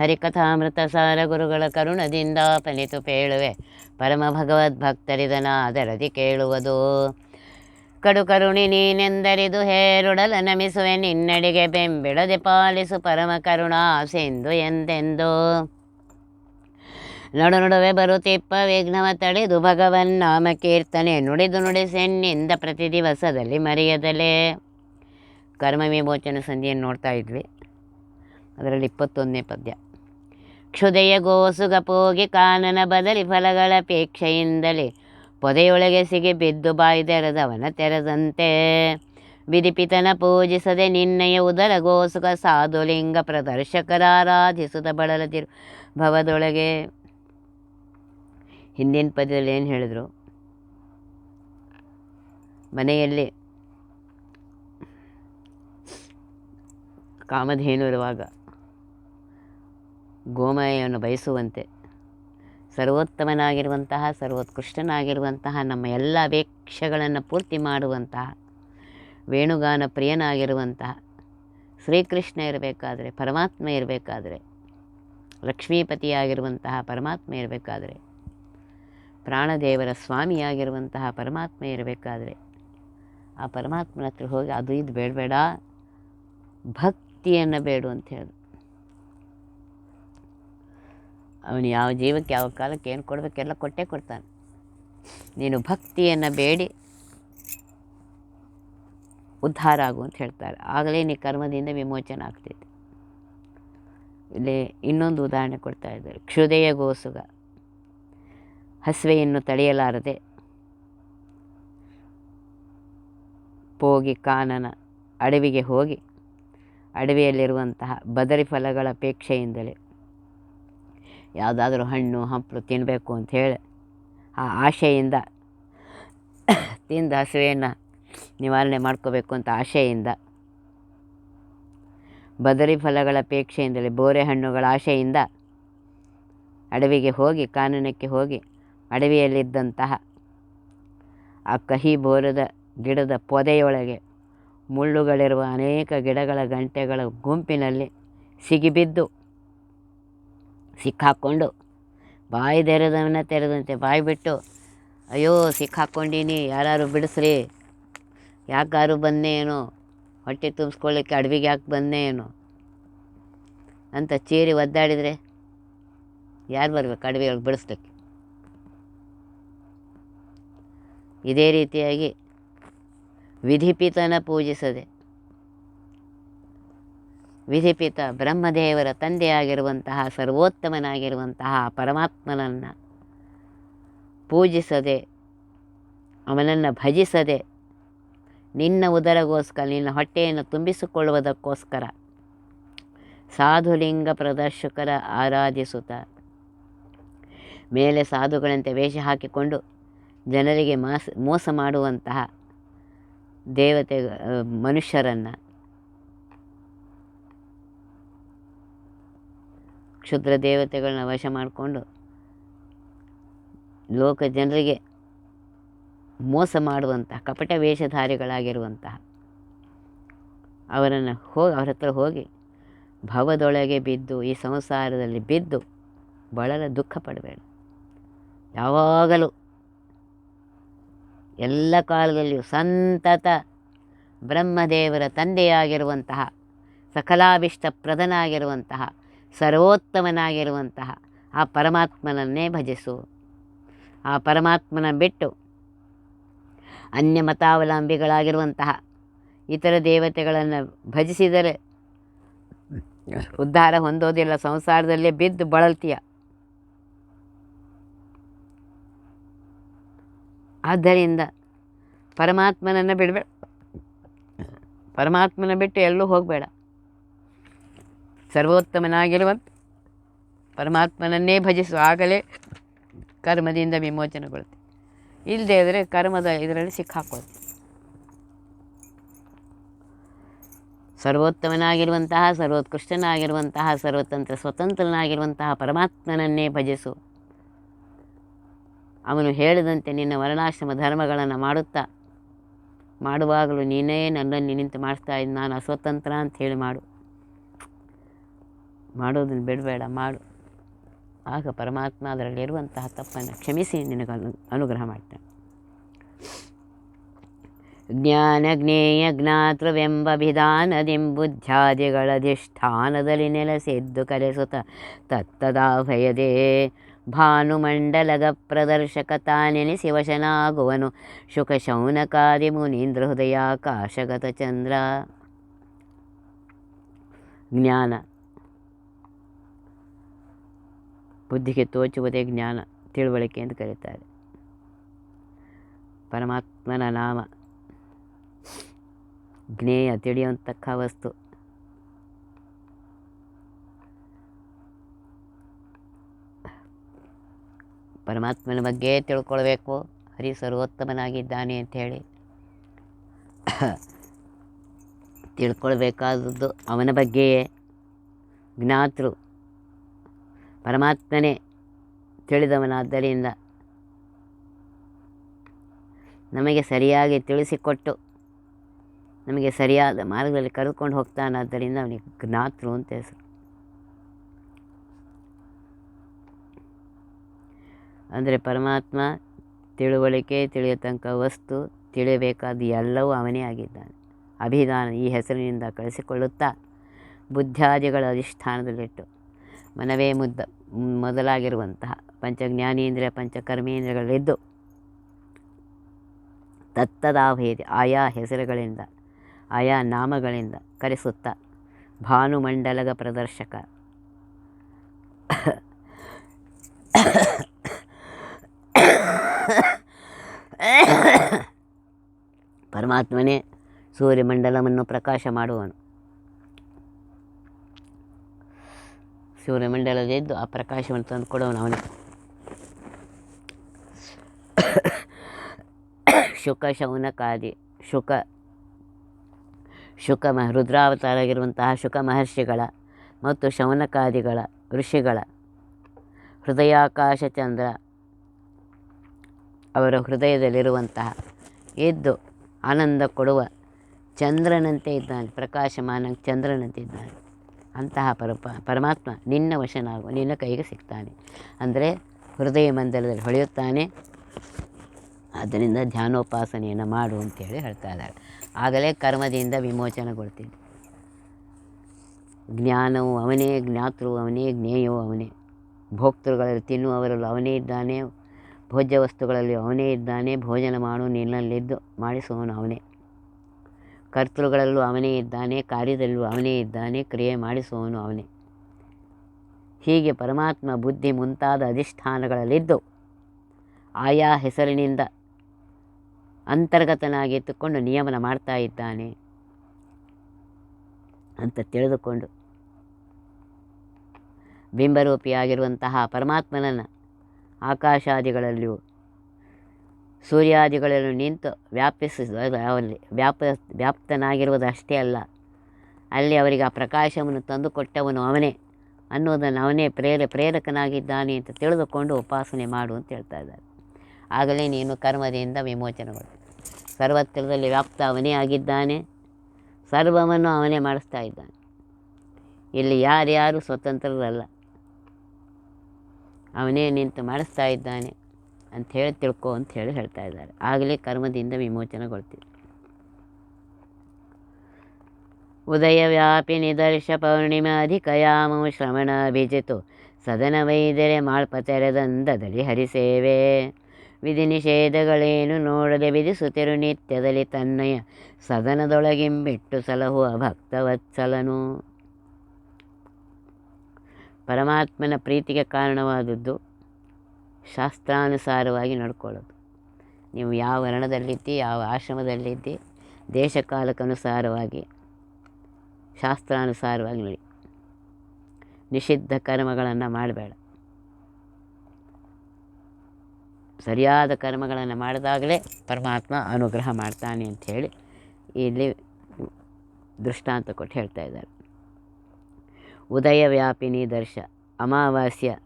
ಹರಿಕಥಾಮೃತ ಸಾರ ಗುರುಗಳ ಕರುಣದಿಂದ ಫಲಿತು ಪೇಳುವೆ. ಪರಮ ಭಗವದ್ ಭಕ್ತರಿದನ ಅದರದಿ ಕೇಳುವುದು. ಕಡು ಕರುಣಿ ನೀನೆಂದರಿದು ಹೇರುಡಲ ನಮಿಸುವೆ, ನಿನ್ನಡಿಗೆ ಬೆಂಬಿಡದೆ ಪಾಲಿಸು ಪರಮ ಕರುಣಾ ಸಿಂಧು ಎಂದೆಂದು. ನಡು ನಡುವೆ ಬರುತ್ತಿಪ್ಪ ವಿಘ್ನವ ತಡೆದು ಭಗವನ್ ನಾಮ ಕೀರ್ತನೆ ನುಡಿದು ನುಡಿಸೆನ್ನಿಂದ ಪ್ರತಿ ದಿವಸದಲ್ಲಿ ಮರೆಯದಲೇ. ಕರ್ಮ ವಿಮೋಚನ ಸಂಧಿಯನ್ನು ನೋಡ್ತಾ ಇದ್ವಿ. ಅದರಲ್ಲಿ ಇಪ್ಪತ್ತೊಂದನೇ ಪದ್ಯ. ಕ್ಷುದೆಯ ಗೋಸುಗ ಪೋಗಿ ಕಾನನ ಬದಲಿ ಫಲಗಳಪೇಕ್ಷೆಯಿಂದಲೇ ಪೊದೆಯೊಳಗೆ ಸಿಗಿ ಬಿದ್ದು ಬಾಯ್ದೆರೆದವನ ತೆರೆದಂತೆ. ವಿಧಿಪಿತನ ಪೂಜಿಸದೆ ನಿನ್ನಯ ಉದರ ಗೋಸುಗ ಸಾಧುಲಿಂಗ ಪ್ರದರ್ಶಕರಾರಾಧಿಸುತ್ತ ಬಳಲದಿರು. ಭವದೊಳಗೆ ಹಿಂದಿನ ಪದ್ಯದಲ್ಲಿ ಏನು ಹೇಳಿದರು? ಮನೆಯಲ್ಲಿ ಕಾಮಧೇನು ಇರುವಾಗ ಗೋಮಯವನ್ನು ಬಯಸುವಂತೆ. ಸರ್ವೋತ್ತಮನಾಗಿರುವಂತಹ, ಸರ್ವೋತ್ಕೃಷ್ಟನಾಗಿರುವಂತಹ, ನಮ್ಮ ಎಲ್ಲ ಅಪೇಕ್ಷೆಗಳನ್ನು ಪೂರ್ತಿ ಮಾಡುವಂತಹ, ವೇಣುಗಾನ ಪ್ರಿಯನಾಗಿರುವಂತಹ, ಶ್ರೀಕೃಷ್ಣ ಇರಬೇಕಾದರೆ, ಪರಮಾತ್ಮ ಇರಬೇಕಾದರೆ, ಲಕ್ಷ್ಮೀಪತಿಯಾಗಿರುವಂತಹ, ಪರಮಾತ್ಮ ಇರಬೇಕಾದರೆ, ಪ್ರಾಣದೇವರ ಸ್ವಾಮಿಯಾಗಿರುವಂತಹ, ಪರಮಾತ್ಮ ಇರಬೇಕಾದರೆ, ಆ ಪರಮಾತ್ಮನ ಹತ್ರ ಹೋಗಿ ಅದು ಇದು ಬೇಡಬೇಡ, ಭಕ್ತಿಯನ್ನು ಬೇಡು ಅಂತ ಹೇಳಿ ಅವನು ಯಾವ ಜೀವಕ್ಕೆ ಯಾವ ಕಾಲಕ್ಕೆ ಏನು ಕೊಡಬೇಕೆಲ್ಲ ಕೊಟ್ಟೇ ಕೊಡ್ತಾನೆ. ನೀನು ಭಕ್ತಿಯನ್ನು ಬೇಡಿ. ಉದ್ಧಾರ ಆಗು ಅಂತ ಹೇಳ್ತಾರೆ. ಆಗಲೇ ನೀ ಕರ್ಮದಿಂದ ವಿಮೋಚನೆ ಆಗ್ತೈತೆ. ಇಲ್ಲಿ ಇನ್ನೊಂದು ಉದಾಹರಣೆ ಕೊಡ್ತಾ ಇದ್ದಾರೆ. ಕ್ಷುದೆಯ ಗೋಸುಗ. ಹಸುವೆಯನ್ನು ತಡೆಯಲಾರದೆ ಪೋಗಿ ಕಾನನ ಅಡವಿಗೆ ಹೋಗಿ ಅಡವಿಯಲ್ಲಿರುವಂತಹ ಬದರಿ ಫಲಗಳ ಅಪೇಕ್ಷೆಯಿಂದಲೇ ಯಾವುದಾದ್ರೂ ಹಣ್ಣು, ಹಂಪಲು ತಿನ್ನಬೇಕು ಅಂತ ಹೇಳಿ ಆ ಆಶೆಯಿಂದ ತಿಂದು ಹಸಿವೆಯನ್ನು ನಿವಾರಣೆ ಮಾಡ್ಕೋಬೇಕು ಅಂತ ಆಶೆಯಿಂದ ಬದರಿ ಫಲಗಳ ಅಪೇಕ್ಷೆಯಿಂದಲೇ, ಬೋರೆ ಹಣ್ಣುಗಳ ಆಶೆಯಿಂದ ಅಡವಿಗೆ ಹೋಗಿ, ಕಾನನಕ್ಕೆ ಹೋಗಿ ಅಡವಿಯಲ್ಲಿದ್ದಂತಹ ಆ ಕಹಿ ಬೋರದ ಗಿಡದ ಪೊದೆಯೊಳಗೆ ಮುಳ್ಳುಗಳಿರುವ ಅನೇಕ ಗಿಡಗಳ ಗಂಟೆಗಳ ಗುಂಪಿನಲ್ಲಿ ಸಿಗಿಬಿದ್ದು ಸಿಕ್ಕಾಕ್ಕೊಂಡು ಬಾಯಿ ತೆರೆದವನ ತೆರೆದಂತೆ ಬಾಯಿ ಬಿಟ್ಟು, ಅಯ್ಯೋ ಸಿಕ್ಕಾಕ್ಕೊಂಡೀನಿ ಯಾರು ಬಿಡಿಸ್ರಿ. ಯಾಕಾರು ಬಂದೆ ಏನೋ ಹೊಟ್ಟೆ ತುಂಬಿಸ್ಕೊಳ್ಳಿಕ್ಕೆ ಅಡವಿಗೆ ಯಾಕೆ ಬಂದೆ ಏನೋ ಅಂತ ಚೀರಿ ಒದ್ದಾಡಿದರೆ ಯಾರು ಬರ್ಬೇಕು ಒಳಗೆ ಬಿಡಿಸ್ಲಿಕ್ಕೆ? ಇದೇ ರೀತಿಯಾಗಿ ವಿಧಿಪಿತನ ಪೂಜಿಸದೆ ವಿಧಿಪಿತ ಬ್ರಹ್ಮದೇವರ ತಂದೆಯಾಗಿರುವಂತಹ ಸರ್ವೋತ್ತಮನಾಗಿರುವಂತಹ ಪರಮಾತ್ಮನನ್ನು ಪೂಜಿಸದೆ, ಅವನನ್ನು ಭಜಿಸದೆ, ನಿನ್ನ ಉದರಗೋಸ್ಕರ, ನಿನ್ನ ಹೊಟ್ಟೆಯನ್ನು ತುಂಬಿಸಿಕೊಳ್ಳುವುದಕ್ಕೋಸ್ಕರ ಸಾಧುಲಿಂಗ ಪ್ರದರ್ಶಕರ ಆರಾಧಿಸುತ್ತ ಮೇಲೆ ಸಾಧುಗಳಂತೆ ವೇಷ ಹಾಕಿಕೊಂಡು ಜನರಿಗೆ ಮಾಸ, ಮೋಸ ಮಾಡುವಂತಹ ದೇವತೆ, ಮನುಷ್ಯರನ್ನು ಕ್ಷುದ್ರ ದೇವತೆಗಳನ್ನ ವಶ ಮಾಡಿಕೊಂಡು ಲೋಕ ಜನರಿಗೆ ಮೋಸ ಮಾಡುವಂತಹ, ಕಪಟ ವೇಷಧಾರಿಗಳಾಗಿರುವಂತಹ, ಅವರನ್ನು ಹೋಗಿ ಅವ್ರ ಹತ್ರ ಹೋಗಿ ಭವದೊಳಗೆ ಬಿದ್ದು, ಈ ಸಂಸಾರದಲ್ಲಿ ಬಿದ್ದು ಬಳಲ ದುಃಖ ಪಡಬೇಡ. ಯಾವಾಗಲೂ ಎಲ್ಲ ಕಾಲದಲ್ಲಿಯೂ ಸಂತತ ಬ್ರಹ್ಮದೇವರ ತಂದೆಯಾಗಿರುವಂತಹ, ಸಕಲಾಭಿಷ್ಟ ಪ್ರಧನಾಗಿರುವಂತಹ ಸರ್ವೋತ್ತಮನಾಗಿರುವಂತಹ ಆ ಪರಮಾತ್ಮನನ್ನೇ ಭಜಿಸು. ಆ ಪರಮಾತ್ಮನ ಬಿಟ್ಟು ಅನ್ಯ ಮತಾವಲಂಬಿಗಳಾಗಿರುವಂತಹ ಇತರ ದೇವತೆಗಳನ್ನು ಭಜಿಸಿದರೆ ಉದ್ಧಾರ ಹೊಂದೋದಿಲ್ಲ, ಸಂಸಾರದಲ್ಲೇ ಬಿದ್ದು ಬಳಲ್ತೀಯ. ಆದ್ದರಿಂದ ಪರಮಾತ್ಮನನ್ನು ಬಿಡಬೇಡ. ಪರಮಾತ್ಮನ ಬಿಟ್ಟು ಎಲ್ಲೂ ಹೋಗಬೇಡ. ಸರ್ವೋತ್ತಮನಾಗಿರುವಂಥ ಪರಮಾತ್ಮನನ್ನೇ ಭಜಿಸು ಆಗಲೇ ಕರ್ಮದಿಂದ ವಿಮೋಚನೆಗೊಳ್ಳುತ್ತೆ. ಇಲ್ಲದೆ ಇದ್ದರೆ ಕರ್ಮದ ಇದರಲ್ಲಿ ಸಿಕ್ಕಾಕೊಳ್ಳುತ್ತೆ ಸರ್ವೋತ್ತಮನಾಗಿರುವಂತಹ, ಸರ್ವೋತ್ಕೃಷ್ಟನಾಗಿರುವಂತಹ, ಸರ್ವತಂತ್ರ ಸ್ವತಂತ್ರನಾಗಿರುವಂತಹ ಪರಮಾತ್ಮನನ್ನೇ ಭಜಿಸು. ಅವನು ಹೇಳಿದಂತೆ ನಿನ್ನ ವರ್ಣಾಶ್ರಮ ಧರ್ಮಗಳನ್ನು ಮಾಡುತ್ತಾ, ಮಾಡುವಾಗಲೂ ನೀನೇ ನನ್ನನ್ನು ನಿಂತು ಮಾಡಿಸ್ತಾ ಇದ್ದು, ನಾನು ಅಸ್ವತಂತ್ರ ಅಂತ ಹೇಳಿ ಮಾಡು. ಮಾಡೋದನ್ನು ಬಿಡಬೇಡ, ಮಾಡು. ಆಗ ಪರಮಾತ್ಮ ಅದರಲ್ಲಿರುವಂತಹ ತಪ್ಪನ್ನು ಕ್ಷಮಿಸಿ ನಿನಗೆ ಅನು, ಅನುಗ್ರಹ ಮಾಡ್ತಾನೆ. ಜ್ಞಾನ ಜ್ಞೇಯ ಜ್ಞಾತೃವೆಂಬ ವಿಧಾನದಿಂ ಬುದ್ಧ್ಯಾದಿಗಳಧಿಷ್ಠಾನದಲ್ಲಿ ನೆಲೆಸಿದ್ದು ಕರೆಸುತ್ತ ತತ್ತದಾಭಯದೇ. ಭಾನುಮಂಡಲದ ಪ್ರದರ್ಶಕ ತಾನೆನಿಸಿ ಶಿವಶನಾಗುವನು. ಶುಕ ಶೌನಕಾದಿ ಮುನೀಂದ್ರ ಹೃದಯಾಕಾಶಗತ ಚಂದ್ರ. ಜ್ಞಾನ ಬುದ್ಧಿಗೆ ತೋಚುವುದೇ ಜ್ಞಾನ, ತಿಳುವಳಿಕೆ ಎಂದು ಕರೀತಾರೆ ಪರಮಾತ್ಮನ ನಾಮ. ಜ್ಞೇಯ ತಿಳಿಯುವಂತಕ್ಕ ವಸ್ತು. ಪರಮಾತ್ಮನ ಬಗ್ಗೆ ತಿಳ್ಕೊಳ್ಬೇಕು. ಹರಿ ಸರ್ವೋತ್ತಮನಾಗಿದ್ದಾನೆ ಅಂಥೇಳಿ ತಿಳ್ಕೊಳ್ಬೇಕಾದದ್ದು ಅವನ ಬಗ್ಗೆಯೇ. ಜ್ಞಾತೃ. ಪರಮಾತ್ಮನೇ ತಿಳಿದವನಾದ್ದರಿಂದ ನಮಗೆ ಸರಿಯಾಗಿ ತಿಳಿಸಿಕೊಟ್ಟು ನಮಗೆ ಸರಿಯಾದ ಮಾರ್ಗದಲ್ಲಿ ಕರೆದುಕೊಂಡು ಹೋಗ್ತಾನಾದ್ದರಿಂದ ಅವನಿಗೆ ಜ್ಞಾತೃ ಅಂತ ಹೆಸರು. ಅಂದರೆ ಪರಮಾತ್ಮ ತಿಳುವಳಿಕೆ ತಿಳಿಯತಕ್ಕ ವಸ್ತು, ತಿಳಿಯಬೇಕಾದ ಎಲ್ಲವೂ ಅವನೇ ಆಗಿದ್ದಾನೆ. ಅಭಿಧಾನ ಈ ಹೆಸರಿನಿಂದ ಕಳಿಸಿಕೊಳ್ಳುತ್ತಾ ಬುದ್ಧಾದಿಗಳ ಅಧಿಷ್ಠಾನದಲ್ಲಿಟ್ಟು ಮನವೇ ಮುದ್ದ, ಮೊದಲಾಗಿರುವಂತಹ ಪಂಚಜ್ಞಾನೇಂದ್ರಿಯ ಪಂಚಕರ್ಮೇಂದ್ರಿಯಗಳಿದ್ದು, ತತ್ತದಾಭೇದಿ, ಆಯಾ ಹೆಸರುಗಳಿಂದ, ಆಯಾ ನಾಮಗಳಿಂದ ಕರೆಸುತ್ತ ಭಾನುಮಂಡಲದ ಪ್ರದರ್ಶಕ. ಪರಮಾತ್ಮನೇ ಸೂರ್ಯಮಂಡಲವನ್ನು ಪ್ರಕಾಶ ಮಾಡುವನು. ಸೂರ್ಯಮಂಡಲದೆದ್ದು ಆ ಪ್ರಕಾಶವನ್ನು ತಂದು ಕೊಡುವನು ಅವನಿಗೆ ಶುಕ ಶೌನಕಾದಿ, ಶುಕ ಶುಕ ಮ ರುದ್ರಾವತಾರಾಗಿರುವಂತಹ ಶುಕ ಮಹರ್ಷಿಗಳ ಮತ್ತು ಶೌನಕಾದಿಗಳ ಋಷಿಗಳ ಹೃದಯಾಕಾಶ ಚಂದ್ರ ಅವರ ಹೃದಯದಲ್ಲಿರುವಂತಹ ಎದ್ದು ಆನಂದ ಕೊಡುವ ಚಂದ್ರನಂತೆ ಇದ್ದಾನೆ, ಪ್ರಕಾಶಮಾನ ಚಂದ್ರನಂತೆ ಇದ್ದಾನೆ. ಅಂತಹ ಪರಪ ಪರಮಾತ್ಮ ನಿನ್ನ ವಶನಾಗುವ, ನಿನ್ನ ಕೈಗೆ ಸಿಗ್ತಾನೆ. ಅಂದರೆ ಹೃದಯ ಮಂದಿರದಲ್ಲಿ ಹೊಳೆಯುತ್ತಾನೆ. ಆದ್ದರಿಂದ ಧ್ಯಾನೋಪಾಸನೆಯನ್ನು ಮಾಡು ಅಂತೇಳಿ ಹೇಳ್ತಾ ಇದ್ದಾರೆ. ಆಗಲೇ ಕರ್ಮದಿಂದ ವಿಮೋಚನೆಗೊಳ್ತೀನಿ. ಜ್ಞಾನವು ಅವನೇ ಜ್ಞಾತೃ ಅವನೇ, ಜ್ಞೇಯವು ಅವನೇ. ಭೋಕ್ತೃಗಳಲ್ಲಿ ತಿನ್ನುವವರಲ್ಲೂ ಅವನೇ ಇದ್ದಾನೆ. ಭೋಜ್ಯ ವಸ್ತುಗಳಲ್ಲಿ ಅವನೇ ಇದ್ದಾನೆ. ಭೋಜನ ಮಾಡು, ನಿನ್ನಲ್ಲಿದ್ದು ಮಾಡಿಸುವವನು ಅವನೇ. ಕರ್ತೃಗಳಲ್ಲೂ ಅವನೇ ಇದ್ದಾನೆ, ಕಾರ್ಯದಲ್ಲೂ ಅವನೇ ಇದ್ದಾನೆ, ಕ್ರಿಯೆ ಮಾಡಿಸುವವನು ಅವನೇ. ಹೀಗೆ ಪರಮಾತ್ಮ ಬುದ್ಧಿ ಮುಂತಾದ ಅಧಿಷ್ಠಾನಗಳಲ್ಲಿದ್ದು, ಆಯಾ ಹೆಸರಿನಿಂದ ಅಂತರ್ಗತನಾಗಿ ಎತ್ತುಕೊಂಡು ನಿಯಮನ ಮಾಡ್ತಾ ಇದ್ದಾನೆ ಅಂತ ತಿಳಿದುಕೊಂಡು ಬಿಂಬರೂಪಿಯಾಗಿರುವಂತಹ ಪರಮಾತ್ಮನನ್ನು ಆಕಾಶಾದಿಗಳಲ್ಲಿಯೂ ಸೂರ್ಯಾದಿಗಳಲ್ಲೂ ನಿಂತು ವ್ಯಾಪಿಸಿದ ಅವಲ್ಲಿ ವ್ಯಾಪ, ವ್ಯಾಪ್ತನಾಗಿರುವುದಷ್ಟೇ ಅಲ್ಲ. ಅಲ್ಲಿ ಅವರಿಗೆ ಆ ಪ್ರಕಾಶವನ್ನು ತಂದುಕೊಟ್ಟವನು ಅವನೇ. ಅನ್ನೋದನ್ನು ಅವನೇ ಪ್ರೇರ, ಪ್ರೇರಕನಾಗಿದ್ದಾನೆ ಅಂತ ತಿಳಿದುಕೊಂಡು ಉಪಾಸನೆ ಮಾಡು ಅಂತ ಹೇಳ್ತಾ ಇದ್ದಾರೆ. ಆಗಲೇ ನೀನು ಕರ್ಮದಿಂದ ವಿಮೋಚನೆಗಳು ಸರ್ವತ್ರದಲ್ಲಿ ವ್ಯಾಪ್ತ ಅವನೇ ಆಗಿದ್ದಾನೆ. ಸರ್ವವನ್ನು ಅವನೇ ಮಾಡಿಸ್ತಾ ಇದ್ದಾನೆ. ಇಲ್ಲಿ ಯಾರ್ಯಾರು ಸ್ವತಂತ್ರರಲ್ಲ. ಅವನೇ ನಿಂತು ಮಾಡಿಸ್ತಾ ಇದ್ದಾನೆ. ಅಂಥೇಳಿ ತಿಳ್ಕೊ ಅಂತ ಹೇಳಿ ಹೇಳ್ತಾ ಇದ್ದಾರೆ. ಆಗಲೇ ಕರ್ಮದಿಂದ ವಿಮೋಚನೆಗೊಳ್ತೀವಿ. ಉದಯವ್ಯಾಪಿ ನಿದರ್ಶ ಪೌರ್ಣಿಮಾ ಶ್ರವಣ ಬೀಜಿತು ಸದನ ವೈದ್ಯರೆ ಮಾಳ್ಪ ತೆರೆದಂದದಲ್ಲಿ ಹರಿಸೇವೆ. ವಿಧಿ ನಿಷೇಧಗಳೇನು ನೋಡದೆ ವಿಧಿಸುತ್ತಿರು ನಿತ್ಯದಲ್ಲಿ ತನ್ನಯ ಸದನದೊಳಗಿಂಬಿಟ್ಟು ಸಲಹುವ ಭಕ್ತವತ್ಸಲನು. ಪರಮಾತ್ಮನ ಪ್ರೀತಿಗೆ ಕಾರಣವಾದದ್ದು ಶಾಸ್ತ್ರಾನುಸಾರವಾಗಿ ನಡ್ಕೊಳ್ಳೋದು. ನೀವು ಯಾವ ವರ್ಣದಲ್ಲಿದ್ದಿ ಯಾವ ಆಶ್ರಮದಲ್ಲಿದ್ದಿ, ದೇಶಕಾಲಕ್ಕನುಸಾರವಾಗಿ, ಶಾಸ್ತ್ರಾನುಸಾರವಾಗಿ ನಡಿ. ನಿಷಿದ್ಧ ಕರ್ಮಗಳನ್ನು ಮಾಡಬೇಡ. ಸರಿಯಾದ ಕರ್ಮಗಳನ್ನು ಮಾಡಿದಾಗಲೇ ಪರಮಾತ್ಮ ಅನುಗ್ರಹ ಮಾಡ್ತಾನೆ ಅಂಥೇಳಿ ಇಲ್ಲಿ ದೃಷ್ಟಾಂತ ಕೊಟ್ಟು ಹೇಳ್ತಾ ಇದ್ದಾರೆ. ಉದಯ ವ್ಯಾಪಿನಿ ದರ್ಶ, ಅಮಾವಾಸ್ಯ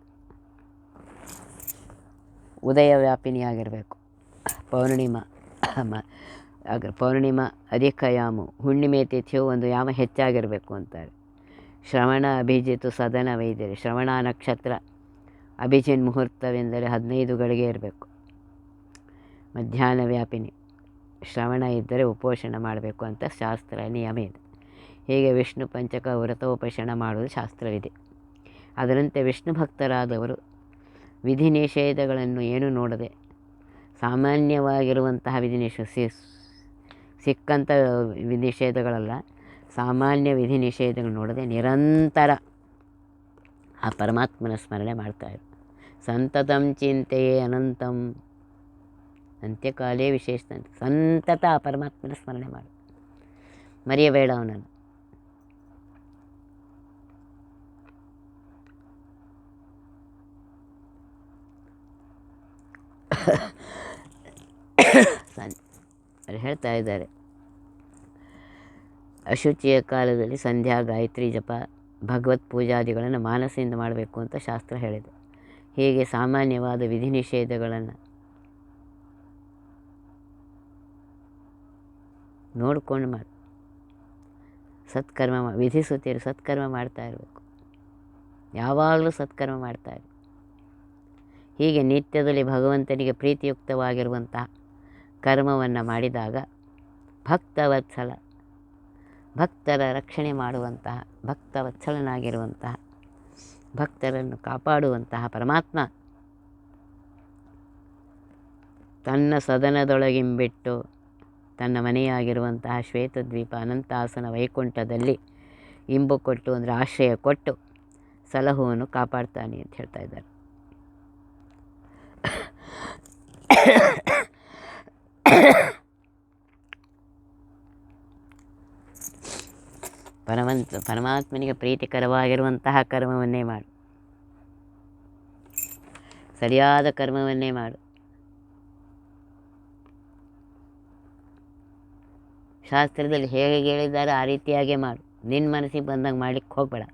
ಉದಯ ವ್ಯಾಪಿನಿ ಆಗಿರಬೇಕು ಪೌರ್ಣಿಮಾ ಆಗ ಪೌರ್ಣಿಮಾ ಅಧಿಕ ಯಾಮು ಹುಣ್ಣಿಮೆ, ತಿಥಿಯು ಒಂದು ಯಾಮ ಹೆಚ್ಚಾಗಿರಬೇಕು ಅಂತಾರೆ. ಶ್ರವಣ ಅಭಿಜಿತು ಸದನ ವೈದ್ಯರು, ಶ್ರವಣ ನಕ್ಷತ್ರ ಅಭಿಜಿನ್ ಮುಹೂರ್ತವೆಂದರೆ ಹದಿನೈದು ಗಳಿಗೆ ಇರಬೇಕು. ಮಧ್ಯಾಹ್ನ ವ್ಯಾಪಿನಿ, ಶ್ರವಣ ಇದ್ದರೆ ಉಪೋಷಣ ಮಾಡಬೇಕು ಅಂತ ಶಾಸ್ತ್ರ ನಿಯಮ ಇದೆ. ಹೀಗೆ ವಿಷ್ಣು ಪಂಚಕ ವ್ರತೋಪೋಷಣ ಮಾಡುವುದು ಶಾಸ್ತ್ರವಿದೆ. ಅದರಂತೆ ವಿಷ್ಣು ಭಕ್ತರಾದವರು ವಿಧಿ ನಿಷೇಧಗಳನ್ನು ಏನು ನೋಡದೆ ಸಾಮಾನ್ಯವಾಗಿರುವಂತಹ ವಿಧಿ ನಿಷೇಧ ಸಿಕ್ಕಂಥ ವಿಧಿ ನಿಷೇಧಗಳಲ್ಲ ಸಾಮಾನ್ಯ ವಿಧಿ ನಿಷೇಧಗಳು ನೋಡದೆ ನಿರಂತರ ಆ ಪರಮಾತ್ಮನ ಸ್ಮರಣೆ ಮಾಡ್ತಾಯಿರು ಸಂತತಂ ಚಿಂತೆಯೇ ಅನಂತಂ. ಅಂತ್ಯಕಾಲೇ ವಿಶೇಷ ಸಂತತ ಆ ಪರಮಾತ್ಮನ ಸ್ಮರಣೆ ಮಾಡು. ಮರೆಯಬೇಡ ಅವನನ್ನು. ಸನ್ ಹೇಳ್ತಾ ಇದ್ದಾರೆ. ಅಶುಚಿಯ ಕಾಲದಲ್ಲಿ ಸಂಧ್ಯಾ, ಗಾಯತ್ರಿ ಜಪ, ಭಗವತ್ ಪೂಜಾದಿಗಳನ್ನು ಮಾನಸದಿಂದ ಮಾಡಬೇಕು ಅಂತ ಶಾಸ್ತ್ರ ಹೇಳಿದೆ. ಹೀಗೆ ಸಾಮಾನ್ಯವಾದ ವಿಧಿ ನಿಷೇಧಗಳನ್ನು ನೋಡಿಕೊಂಡು ಮಾಡಿ, ಸತ್ಕರ್ಮ ವಿಧಿಸುತ್ತೀರಿ ಸತ್ಕರ್ಮ ಮಾಡ್ತಾ ಇರಬೇಕು. ಯಾವಾಗಲೂ ಸತ್ಕರ್ಮ ಮಾಡ್ತಾ ಇರು ಹೀಗೆ ನಿತ್ಯದಲ್ಲಿ ಭಗವಂತನಿಗೆ ಪ್ರೀತಿಯುಕ್ತವಾಗಿರುವಂಥ ಕರ್ಮವನ್ನು ಮಾಡಿದಾಗ ಭಕ್ತವತ್ಸಲ, ಭಕ್ತರ ರಕ್ಷಣೆ ಮಾಡುವಂತಹ, ಭಕ್ತವತ್ಸಲನಾಗಿರುವಂತಹ, ಭಕ್ತರನ್ನು ಕಾಪಾಡುವಂತಹ ಪರಮಾತ್ಮ ತನ್ನ ಸದನದೊಳಗಿಂಬಿಟ್ಟು ತನ್ನ ಮನೆಯಾಗಿರುವಂತಹ ಶ್ವೇತದ್ವೀಪ ಅನಂತಾಸನ ವೈಕುಂಠದಲ್ಲಿ ಇಂಬು ಕೊಟ್ಟು ಅಂದರೆ ಆಶ್ರಯ ಕೊಟ್ಟು ಸಲಹುವನ್ನು ಕಾಪಾಡ್ತಾನೆ ಅಂತ ಹೇಳ್ತಾ ಇದ್ದಾರೆ. ಪರಮಂತ, ಪರಮಾತ್ಮನಿಗೆ ಪ್ರೀತಿಕರವಾಗಿರುವಂತಹ ಕರ್ಮವನ್ನೇ ಮಾಡು. ಸರಿಯಾದ ಕರ್ಮವನ್ನೇ ಮಾಡು. ಶಾಸ್ತ್ರದಲ್ಲಿ ಹೇಗೆ ಹೇಳಿದ್ದಾರೆ ಆ ರೀತಿಯಾಗೇ ಮಾಡು. ನಿನ್ನ ಮನಸ್ಸಿಗೆ ಬಂದಂಗೆ ಮಾಡಲಿಕ್ಕೆ ಹೋಗಬೇಡ.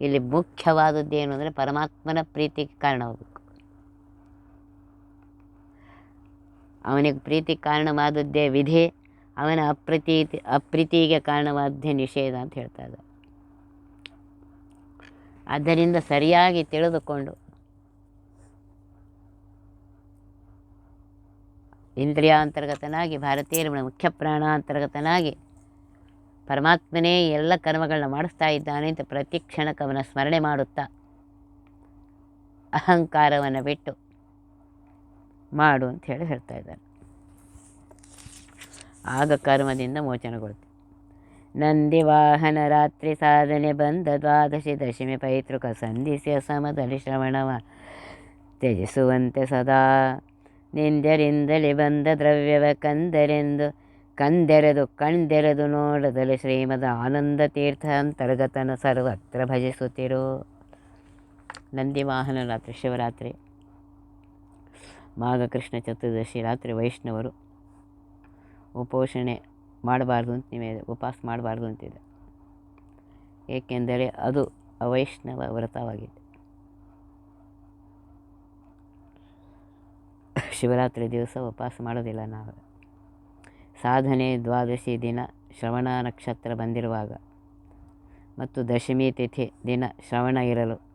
ಇಲ್ಲಿ ಮುಖ್ಯವಾದದ್ದು ಏನು ಅಂದರೆ ಪರಮಾತ್ಮನ ಪ್ರೀತಿಗೆ ಕಾರಣವಾಗಬೇಕು. ಅವನಿಗೆ ಪ್ರೀತಿ ಕಾರಣವಾದದ್ದೇ ವಿಧಿ, ಅವನ ಅಪ್ರೀತಿ, ಅಪ್ರೀತಿಗೆ ಕಾರಣವಾದ್ದೇ ನಿಷೇಧ ಅಂತ ಹೇಳ್ತಾ ಇದ್ದ ಆದ್ದರಿಂದ ಸರಿಯಾಗಿ ತಿಳಿದುಕೊಂಡು ಇಂದ್ರಿಯಾಂತರ್ಗತನಾಗಿ, ಭಾರತೀಯರ ಮುಖ್ಯ ಪ್ರಾಣ ಅಂತರ್ಗತನಾಗಿ ಪರಮಾತ್ಮನೇ ಎಲ್ಲ ಕರ್ಮಗಳನ್ನ ಮಾಡಿಸ್ತಾ ಇದ್ದಾನೆ ಅಂತ ಪ್ರತಿ ಕ್ಷಣಕ್ಕೆ ಅವನ ಸ್ಮರಣೆ ಮಾಡುತ್ತಾ ಅಹಂಕಾರವನ್ನು ಬಿಟ್ಟು ಮಾಡು ಅಂತ ಹೇಳಿ ಹೇಳ್ತಾ ಇದ್ದಾರೆ ಆಗ ಕರ್ಮದಿಂದ ಮೋಚನಗೊಳ್ತು ನಂದಿ ವಾಹನ ರಾತ್ರಿ ಸಾಧನೆ ಬಂದ ದ್ವಾದಶಿ ದಶಮಿ ಪೈತೃಕ ಸಂಧಿಸಿ ಅಸಮದಲ್ಲಿ ಶ್ರವಣವ ತ್ಯಜಿಸುವಂತೆ ಸದಾ ನಿಂದರಿಂದಲೇ ಬಂದ ದ್ರವ್ಯವ ಕಂದರೆಂದು ಕಂದೆರೆದು ಕಣ್ದೆರೆದು ನೋಡದಲ್ಲಿ ಶ್ರೀಮದ ಆನಂದ ತೀರ್ಥ ಅಂತರ್ಗತನ ಸರ್ವತ್ರ ಭಜಿಸುತ್ತಿರು. ನಂದಿ ವಾಹನ ರಾತ್ರಿ, ಶಿವರಾತ್ರಿ. ಮಾಘ ಕೃಷ್ಣ ಚತುರ್ದಶಿ ರಾತ್ರಿ ವೈಷ್ಣವರು ಉಪೋಷಣೆ ಮಾಡಬಾರ್ದು ಅಂತ ನಿಮಗೆ ಉಪವಾಸ ಮಾಡಬಾರ್ದು ಅಂತಿದೆ. ಏಕೆಂದರೆ ಅದು ಅವೈಷ್ಣವ ವ್ರತವಾಗಿದೆ. ಶಿವರಾತ್ರಿ ದಿವಸ ಉಪವಾಸ ಮಾಡೋದಿಲ್ಲ ನಾವು. ಸಾಧನೆ ದ್ವಾದಶಿ ದಿನ ಶ್ರವಣ ನಕ್ಷತ್ರ ಬಂದಿರುವಾಗ ಮತ್ತು ದಶಮಿ ತಿಥಿ ದಿನ ಶ್ರವಣ ಇರಲು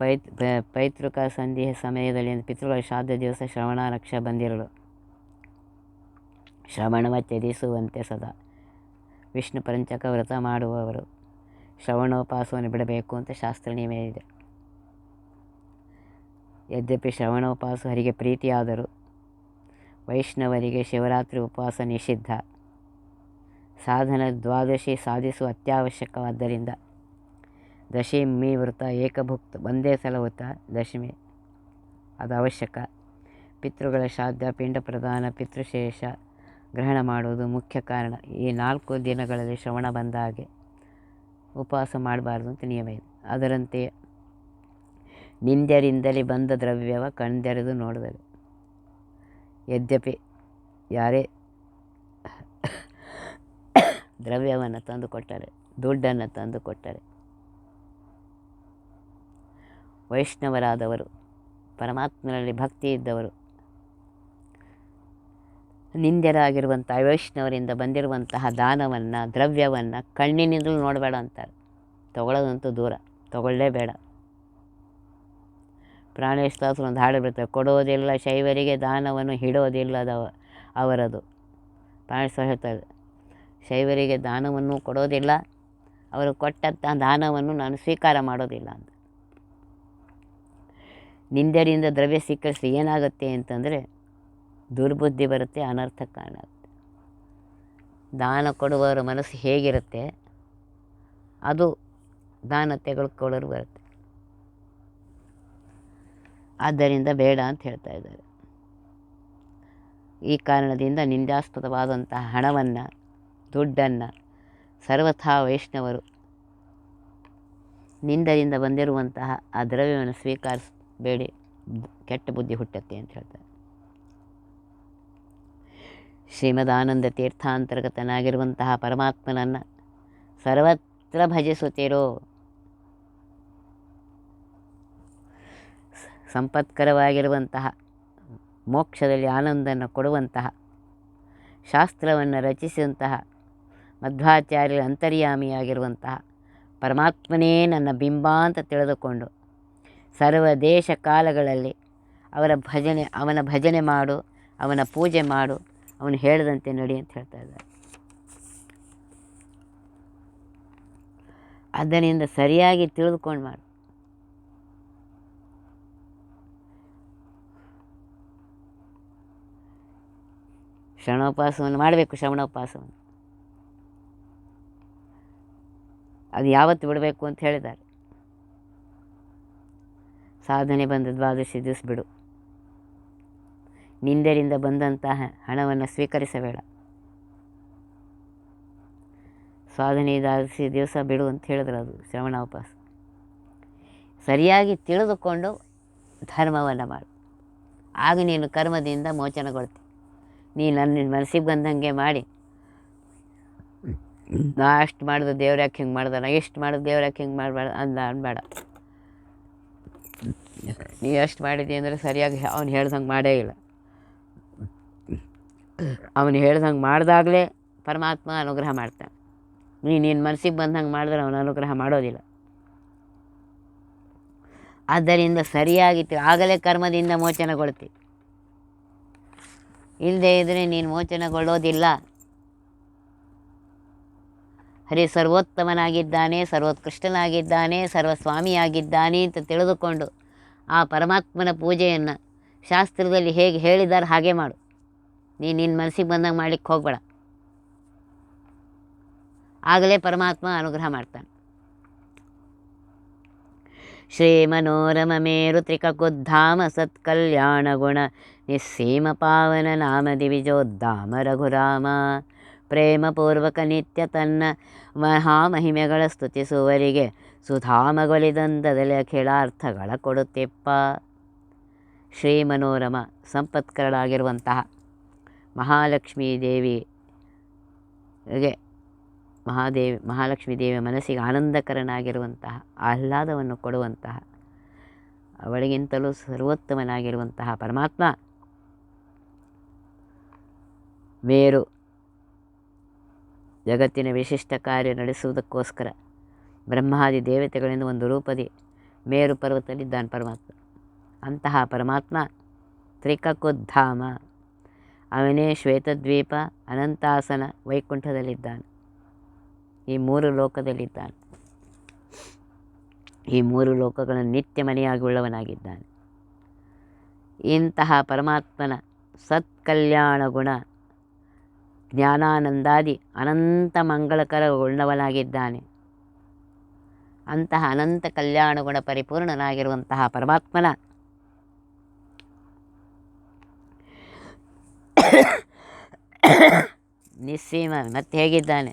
ಪೈತ್ ಪೈತೃಕ ಸಂಧಿಯ ಸಮಯದಲ್ಲಿ ಪಿತೃಗಳ ಶ್ರಾದ್ದ ದಿವಸ ಶ್ರವಣ, ರಕ್ಷ ಬಂದಿರಲು ಶ್ರವಣವ ತ್ಯಜಿಸುವಂತೆ ಸದಾ. ವಿಷ್ಣು ಪಂಚಕ ವ್ರತ ಮಾಡುವವರು ಶ್ರವಣೋಪಾಸವನ್ನು ಬಿಡಬೇಕು ಅಂತ ಶಾಸ್ತ್ರ ನಿಯಮ ಇದೆ. ಯದ್ಯಪಿ ಶ್ರವಣೋಪವಾಸ ಹರಿಗೆ ಪ್ರೀತಿಯಾದರು ವೈಷ್ಣವರಿಗೆ ಶಿವರಾತ್ರಿ ಉಪವಾಸ ನಿಷಿದ್ಧ. ಸಾಧನ ದ್ವಾದಶಿ ಸಾಧಿಸುವ ಅತ್ಯವಶ್ಯಕವಾದ್ದರಿಂದ ದಶಮಿ ವ್ರತ ಏಕಭುಕ್ತ, ಒಂದೇ ಸಲ ವೃತ, ದಶಮಿ. ಅದು ಅವಶ್ಯಕ. ಪಿತೃಗಳ ಶ್ರಾದ್ದ, ಪಿಂಡ ಪ್ರಧಾನ, ಪಿತೃಶೇಷ ಗ್ರಹಣ ಮಾಡುವುದು ಮುಖ್ಯ ಕಾರಣ. ಈ ನಾಲ್ಕು ದಿನಗಳಲ್ಲಿ ಶ್ರವಣ ಬಂದ ಹಾಗೆ ಉಪವಾಸ ಮಾಡಬಾರ್ದು ಅಂತ ನಿಯಮ ಇದೆ. ಅದರಂತೆ ನಿಂದ್ಯರಿಂದಲೇ ಬಂದ ದ್ರವ್ಯವ ಕಣ್ದೆರೆದು ನೋಡಿದರು. ಯದ್ಯಪಿ ಯಾರೇ ದ್ರವ್ಯವನ್ನು ತಂದು ಕೊಟ್ಟರೆ ದುಡ್ಡನ್ನು ತಂದು ಕೊಟ್ಟರೆ ವೈಷ್ಣವರಾದವರು, ಪರಮಾತ್ಮನಲ್ಲಿ ಭಕ್ತಿ ಇದ್ದವರು ನಿಂದ್ಯರಾಗಿರುವಂಥ ವೈಷ್ಣವರಿಂದ ಬಂದಿರುವಂತಹ ದಾನವನ್ನು, ದ್ರವ್ಯವನ್ನು ಕಣ್ಣಿನಿಂದಲೂ ನೋಡಬೇಡ ಅಂತಾರೆ. ತಗೊಳ್ಳೋದಂತೂ ದೂರ, ತಗೊಳ್ಳೇಬೇಡ. ಬೇಡ ದಾಸರು ಒಂದು ಹಾಡು ಬಿಡ್ತಾರೆ ಕೊಡೋದಿಲ್ಲ, ಶೈವರಿಗೆ ದಾನವನ್ನು ಹಿಡೋದಿಲ್ಲದವ ಅವರದು. ಪ್ರಾಣೇಶ್ವರ ಹೇಳ್ತಾರೆ, ಶೈವರಿಗೆ ದಾನವನ್ನು ಕೊಡೋದಿಲ್ಲ, ಅವರು ಕೊಟ್ಟಂತಹ ದಾನವನ್ನು ನಾನು ಸ್ವೀಕಾರ ಮಾಡೋದಿಲ್ಲ ಅಂತ. ನಿಂದರಿಂದ ದ್ರವ್ಯ ಸ್ವೀಕರಿಸಿ ಏನಾಗುತ್ತೆ ಅಂತಂದರೆ ದುರ್ಬುದ್ಧಿ ಬರುತ್ತೆ, ಅನರ್ಥ ಕಾರಣ ದಾನ ಕೊಡುವವರ ಮನಸ್ಸು ಹೇಗಿರುತ್ತೆ, ಅದು ದಾನ ತೆಗೆದುಕೊಳ್ಳೋರು ಬರುತ್ತೆ. ಆದ್ದರಿಂದ ಬೇಡ ಅಂತ ಹೇಳ್ತಾ ಇದ್ದಾರೆ. ಈ ಕಾರಣದಿಂದ ನಿಂದಾಸ್ಪದವಾದಂತಹ ಹಣವನ್ನು, ದುಡ್ಡನ್ನು ಸರ್ವಥಾ ವೈಷ್ಣವರು ನಿಂದರಿಂದ ಬಂದಿರುವಂತಹ ಆ ದ್ರವ್ಯವನ್ನು ಸ್ವೀಕರಿಸಬೇಡಿ ಕೆಟ್ಟ ಬುದ್ಧಿ ಹುಟ್ಟತ್ತೆ ಅಂತ ಹೇಳ್ತಾರೆ. ಶ್ರೀಮದಾನಂದ ತೀರ್ಥಾಂತರ್ಗತನಾಗಿರುವಂತಹ ಪರಮಾತ್ಮನನ್ನು ಸರ್ವತ್ರ ಭಜಿಸುತ್ತೀರೋ, ಸಂಪತ್ಕರವಾಗಿರುವಂತಹ, ಮೋಕ್ಷದಲ್ಲಿ ಆನಂದವನ್ನು ಕೊಡುವಂತಹ, ಶಾಸ್ತ್ರವನ್ನು ರಚಿಸಿದಂತಹ, ಮಧ್ವಾಚಾರ್ಯರ ಅಂತರ್ಯಾಮಿಯಾಗಿರುವಂತಹ ಪರಮಾತ್ಮನೇ ನನ್ನ ಬಿಂಬ ಅಂತ ತಿಳಿದುಕೊಂಡು ಸರ್ವ ದೇಶ ಕಾಲಗಳಲ್ಲಿ ಅವರ ಭಜನೆ, ಅವನ ಭಜನೆ ಮಾಡು, ಅವನ ಪೂಜೆ ಮಾಡು, ಅವನು ಹೇಳಿದಂತೆ ನಡಿ ಅಂತ ಹೇಳ್ತಾ ಇದ್ದಾರೆ. ಅದರಿಂದ ಸರಿಯಾಗಿ ತಿಳಿದುಕೊಂಡು ಮಾಡು. ಶ್ರವಣೋಪಾಸವನ್ನು ಮಾಡಬೇಕು ಶ್ರವಣೋಪಾಸವನ್ನು ಅದು ಯಾವತ್ತು ಬಿಡಬೇಕು ಅಂತ ಹೇಳಿದ್ದಾರೆ. ಸಾಧನೆ ಬಂದ ದ್ವಾದಶಿ ದಿವಸ ಬಿಡು. ನಿಂದರಿಂದ ಬಂದಂತಹ ಹಣವನ್ನು ಸ್ವೀಕರಿಸಬೇಡ. ಸಾಧನೆ ದ್ವಾದಶಿ ದಿವಸ ಬಿಡು ಅಂತ ಹೇಳಿದ್ರು ಅದು ಶ್ರವಣ ಉಪವಾಸ. ಸರಿಯಾಗಿ ತಿಳಿದುಕೊಂಡು ಧರ್ಮವನ್ನು ಮಾಡು. ಆಗ ನೀನು ಕರ್ಮದಿಂದ ಮೋಚನಗೊಳ್ತಿ. ನೀ ನನ್ನ ಮನಸ್ಸಿಗೆ ಬಂದಂಗೆ ಮಾಡಿ. ನಾ ಅಷ್ಟು ಮಾಡಿದ ದೇವ್ರ ಹಿಂಗೆ ಮಾಡ್ದೆ, ನಾ ಎಷ್ಟು ಮಾಡಿದ ದೇವ್ರ ಹಿಂಗೆ ಮಾಡಬೇಡ ಅಂದ ಅನ್ಬೇಡ. ನೀ ಎಷ್ಟು ಮಾಡಿದ್ದೀ ಅಂದರೆ ಸರಿಯಾಗಿ ಅವ್ನು ಹೇಳ್ದಂಗೆ ಮಾಡೇ ಇಲ್ಲ. ಅವನು ಹೇಳ್ದಂಗೆ ಮಾಡಿದಾಗಲೇ ಪರಮಾತ್ಮ ಅನುಗ್ರಹ ಮಾಡ್ತಾನೆ. ನೀ ನಿನ್ನ ಮನಸ್ಸಿಗೆ ಬಂದಂಗೆ ಮಾಡಿದ್ರೆ ಅವನು ಅನುಗ್ರಹ ಮಾಡೋದಿಲ್ಲ. ಆದ್ದರಿಂದ ಸರಿಯಾಗಿ ಆಗಲೇ ಕರ್ಮದಿಂದ ಮೋಚನಗೊಳ್ತಿ. ಇಲ್ಲದೆ ಇದ್ದರೆ ನೀನು ಮೋಚನಗೊಳ್ಳೋದಿಲ್ಲ. ಹರಿ ಸರ್ವೋತ್ತಮನಾಗಿದ್ದಾನೆ, ಸರ್ವೋತ್ಕೃಷ್ಟನಾಗಿದ್ದಾನೆ, ಸರ್ವಸ್ವಾಮಿಯಾಗಿದ್ದಾನೆ ಅಂತ ತಿಳಿದುಕೊಂಡು ಆ ಪರಮಾತ್ಮನ ಪೂಜೆಯನ್ನು ಶಾಸ್ತ್ರದಲ್ಲಿ ಹೇಗೆ ಹೇಳಿದ್ದಾರೆ ಹಾಗೆ ಮಾಡು. ನೀನು ನಿನ್ನ ಮನಸ್ಸಿಗೆ ಬಂದಂಗೆ ಮಾಡ್ಲಿಕ್ಕೆ ಹೋಗಬೇಡ. ಆಗಲೇ ಪರಮಾತ್ಮ ಅನುಗ್ರಹ ಮಾಡ್ತಾನೆ. ಶ್ರೀ ಮನೋರಮ ಮೇರು ತ್ರಿಕಕುದ್ಧಾಮ ಸತ್ಕಲ್ಯಾಣ ಗುಣ ನಿಸ್ಸೀಮ ಪಾವನ ನಾಮ ದಿವಿಜೋದ್ಧಾಮ ರಘುರಾಮ. ಪ್ರೇಮಪೂರ್ವಕ ನಿತ್ಯ ತನ್ನ ಮಹಾಮಹಿಮೆಗಳ ಸ್ತುತಿಸುವರಿಗೆ ಸುಧಾಮಗೊಲಿದಂದದಲ್ಲಿ ಅಖಿಳಾರ್ಥಗಳ ಕೊಡುತ್ತಿಪ್ಪ ಶ್ರೀ ಮನೋರಮ ಸಂಪತ್ಕರಳಾಗಿರುವಂತಹ ಮಹಾಲಕ್ಷ್ಮೀ ದೇವಿಗೆ ಮಹಾದೇವಿ, ಮಹಾಲಕ್ಷ್ಮೀ ದೇವಿಯ ಮನಸ್ಸಿಗೆ ಆನಂದಕರನಾಗಿರುವಂತಹ, ಆಹ್ಲಾದವನ್ನು ಕೊಡುವಂತಹ, ಅವಳಿಗಿಂತಲೂ ಸರ್ವೋತ್ತಮನಾಗಿರುವಂತಹ ಪರಮಾತ್ಮ. ಮೇರು ಜಗತ್ತಿನ ವಿಶಿಷ್ಟ ಕಾರ್ಯ ನಡೆಸುವುದಕ್ಕೋಸ್ಕರ ಬ್ರಹ್ಮಾದಿ ದೇವತೆಗಳಿಂದ ಒಂದು ರೂಪದಿ ಮೇರು ಪರ್ವತದಲ್ಲಿದ್ದಾನೆ ಪರಮಾತ್ಮ. ಅಂತಹ ಪರಮಾತ್ಮ ತ್ರಿಕಕುದ್ಧಾಮ ಅವನೇ ಶ್ವೇತದ್ವೀಪ, ಅನಂತಾಸನ ವೈಕುಂಠದಲ್ಲಿದ್ದಾನೆ. ಈ ಮೂರು ಲೋಕದಲ್ಲಿದ್ದಾನೆ. ಈ ಮೂರು ಲೋಕಗಳನ್ನು ನಿತ್ಯ ಮನೆಯಾಗಿ ಉಳ್ಳವನಾಗಿದ್ದಾನೆ. ಇಂತಹ ಪರಮಾತ್ಮನ ಸತ್ಕಲ್ಯಾಣ ಗುಣ ಜ್ಞಾನಾನಂದಾದಿ ಅನಂತ ಮಂಗಳಕರ ಉಳ್ಳವನಾಗಿದ್ದಾನೆ ಅಂತಹ ಅನಂತ ಕಲ್ಯಾಣ ಗುಣ ಪರಿಪೂರ್ಣನಾಗಿರುವಂತಹ ಪರಮಾತ್ಮನ. ನಿಸ್ಸೀಮ ಮತ್ತೆ ಹೇಗಿದ್ದಾನೆ?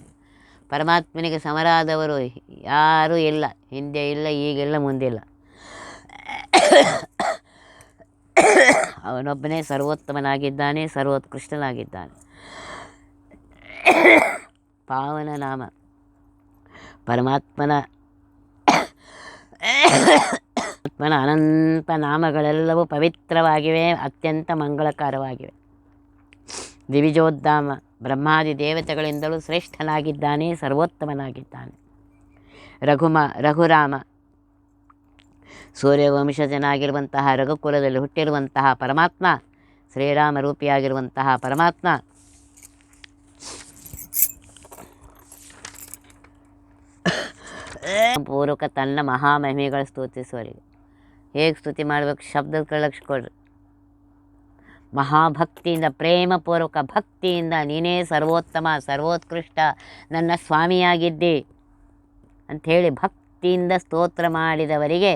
ಪರಮಾತ್ಮನಿಗೆ ಸಮರಾದವರು ಯಾರೂ ಇಲ್ಲ. ಹಿಂದೆ ಇಲ್ಲ ಈಗಿಲ್ಲ ಮುಂದಿಲ್ಲ ಅವನೊಬ್ಬನೇ ಸರ್ವೋತ್ತಮನಾಗಿದ್ದಾನೆ, ಸರ್ವೋತ್ಕೃಷ್ಟನಾಗಿದ್ದಾನೆ. ಪಾವನ ನಾಮ. ಪರಮಾತ್ಮನ ಆತ್ಮನ ಅನಂತ ನಾಮಗಳೆಲ್ಲವೂ ಪವಿತ್ರವಾಗಿವೆ ಅತ್ಯಂತ ಮಂಗಳಕರವಾಗಿವೆ. ದಿವಿಜೋದ್ದಾಮ ಬ್ರಹ್ಮಾದಿ ದೇವತೆಗಳಿಂದಲೂ ಶ್ರೇಷ್ಠನಾಗಿದ್ದಾನೆ ಸರ್ವೋತ್ತಮನಾಗಿದ್ದಾನೆ. ರಘುಮ ರಘುರಾಮ ಸೂರ್ಯವಂಶಜನಾಗಿರುವಂತಹ ರಘುಕುಲದಲ್ಲಿ ಹುಟ್ಟಿರುವಂತಹ ಪರಮಾತ್ಮ ಶ್ರೀರಾಮ ರೂಪಿಯಾಗಿರುವಂತಹ ಪರಮಾತ್ಮ. ಪೂರ್ವಕ ತನ್ನ ಮಹಾಮಹಿಮೆಗಳ ಸ್ತುತಿಸುವರಿಗೆ ಹೇಗೆ ಸ್ತುತಿ ಮಾಡಬೇಕು? ಶಬ್ದದ ಕೊಡ್ರಿ ಮಹಾಭಕ್ತಿಯಿಂದ, ಪ್ರೇಮಪೂರ್ವಕ ಭಕ್ತಿಯಿಂದ ನೀನೇ ಸರ್ವೋತ್ತಮ, ಸರ್ವೋತ್ಕೃಷ್ಟ, ನನ್ನ ಸ್ವಾಮಿಯಾಗಿದ್ದಿ ಅಂಥೇಳಿ ಭಕ್ತಿಯಿಂದ ಸ್ತೋತ್ರ ಮಾಡಿದವರಿಗೆ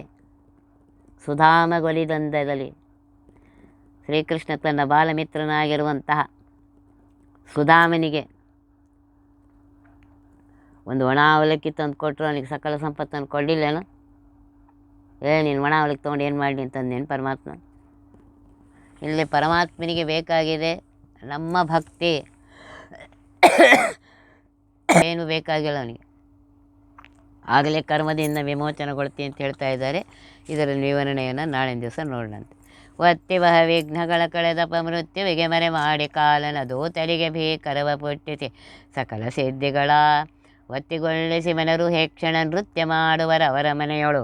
ಸುಧಾಮಗೊಲಿದಂದದಲ್ಲಿ ಶ್ರೀಕೃಷ್ಣ ತನ್ನ ಬಾಲಮಿತ್ರನಾಗಿರುವಂತಹ ಸುಧಾಮನಿಗೆ ಒಂದು ಒಣ ಅವಲಕ್ಕಿ ತಂದು ಕೊಟ್ಟರು ಅವನಿಗೆ ಸಕಲ ಸಂಪತ್ತನ್ನು ಕೊಡಲಿಲ್ಲೇನು ಏ, ನೀನು ಒಣ ಅವಳಿಗೆ ತೊಗೊಂಡು ಏನು ಮಾಡಲಿ ಅಂತಂದೇನು ಪರಮಾತ್ಮ? ಇಲ್ಲಿ ಪರಮಾತ್ಮನಿಗೆ ಬೇಕಾಗಿದೆ ನಮ್ಮ ಭಕ್ತಿ. ಏನು ಬೇಕಾಗಿಲ್ಲ ಅವನಿಗೆ. ಆಗಲೇ ಕರ್ಮದಿಂದ ವಿಮೋಚನೆಗೊಳ್ತಿ ಅಂತ ಹೇಳ್ತಾ ಇದ್ದಾರೆ. ಇದರ ವಿವರಣೆಯನ್ನು ನಾಳಿನ ದಿವಸ ನೋಡೋಣಂತೆ ಒತ್ತಿವಹ ವಿಘ್ನಗಳ ಕಳೆದ ಮೃತ್ಯುವಿಗೆ ಮರೆ ಮಾಡಿ ಕಾಲನ ತಲೆಗೆ ಭೀಕರವ ಪುಟ್ಟಿತಿ ಸಕಲ ಸಿದ್ಧಿಗಳ ಒತ್ತಿಗೊಳ್ಳಿಸಿ ಮನರು ಹೇಕ್ಷಣ ನೃತ್ಯ ಮಾಡುವರ ಅವರ ಮನೆಯೊಳು.